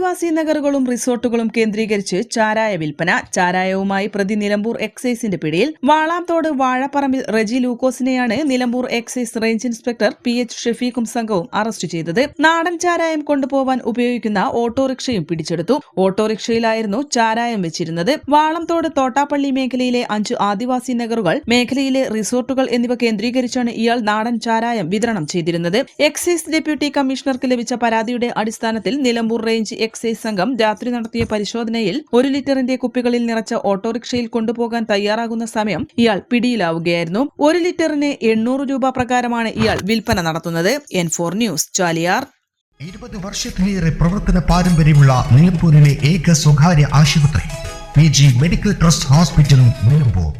ആദിവാസി നഗറുകളും റിസോർട്ടുകളും കേന്ദ്രീകരിച്ച് ചാരായ വിൽപ്പന. ചാരായവുമായി പ്രതി നിലമ്പൂർ എക്സൈസിന്റെ പിടിയിൽ Valamthode Vazhaparambil Reji ലൂക്കോസിനെയാണ് Nilambur excise range inspector P H ഷെഫീഖും സംഘവും അറസ്റ്റ് ചെയ്തത്. നാടൻ ചാരായം കൊണ്ടുപോവാൻ ഉപയോഗിക്കുന്ന ഓട്ടോറിക്ഷയും പിടിച്ചെടുത്തു. ഓട്ടോറിക്ഷയിലായിരുന്നു ചാരായം വെച്ചിരുന്നത്. വാളംതോട് തോട്ടാപ്പള്ളി മേഖലയിലെ അഞ്ച് ആദിവാസി നഗറുകൾ മേഖലയിലെ റിസോർട്ടുകൾ എന്നിവ കേന്ദ്രീകരിച്ചാണ് ഇയാൾ നാടൻ ചാരായം വിതരണം ചെയ്തിരുന്നത്. എക്സൈസ് ഡെപ്യൂട്ടി കമ്മീഷണർക്ക് ലഭിച്ച പരാതിയുടെ അടിസ്ഥാനത്തിൽ നിലമ്പൂർ റേഞ്ച് എക്സൈസ് സംഘം രാത്രി നടത്തിയ പരിശോധനയിൽ ഒരു ലിറ്ററിന്റെ കുപ്പികളിൽ നിറച്ച ഓട്ടോറിക്ഷയിൽ കൊണ്ടുപോകാൻ തയ്യാറാകുന്ന സമയം ഇയാൾ പിടിയിലാവുകയായിരുന്നു. ഒരു ലിറ്ററിന് എണ്ണൂറ് രൂപ പ്രകാരമാണ് ഇയാൾ വിൽപ്പന നടത്തുന്നത്. N four news Chaliyar. ഇരുപത് വർഷത്തിലേറെ പ്രവർത്തന പാരമ്പര്യമുള്ള നിലമ്പൂരിലെ ഏക സ്വകാര്യ ആശുപത്രി പി ജി മെഡിക്കൽ ട്രസ്റ്റ് ഹോസ്പിറ്റലും നിലമ്പൂർ.